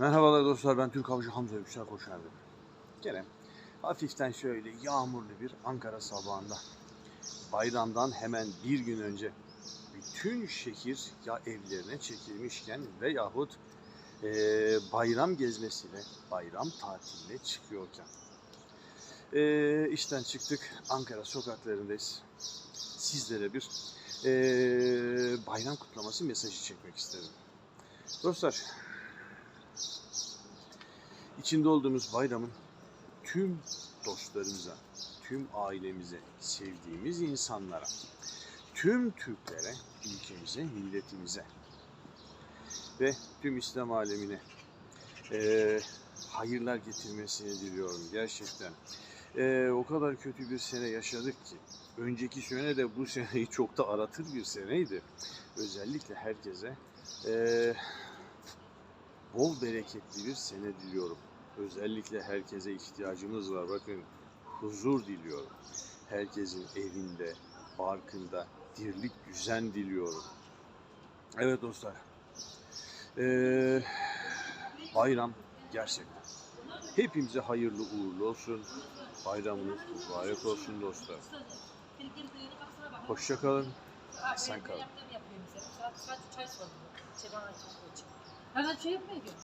Merhabalar dostlar ben Türk Avcı Hamza Yüksel Koşardı. Gene hafiften şöyle yağmurlu bir Ankara sabahında bayramdan hemen bir gün önce bütün şehir ya evlerine çekilmişken veyahut eee bayram gezmesine, bayram tatiline çıkıyorken eee işten çıktık Ankara sokaklarındayız. Sizlere bir eee, bayram kutlaması mesajı çekmek istedim. Dostlar içinde olduğumuz bayramın tüm dostlarımıza, tüm ailemize, sevdiğimiz insanlara, tüm Türklere, ülkemize, milletimize ve tüm İslam alemine eee, hayırlar getirmesini diliyorum gerçekten. Eee, o kadar kötü bir sene yaşadık ki, önceki sene de bu seneyi çok da aratır bir seneydi. Özellikle herkese eee, bol bereketli bir sene diliyorum. Özellikle herkese ihtiyacımız var. Bakın huzur diliyorum. Herkesin evinde, barkında dirlik düzen diliyorum. Evet dostlar. Ee, bayram gerçekten. Hepimize hayırlı uğurlu olsun. Bayramınız mübarek olsun dostlar. Hoşça kalın. Sen kal.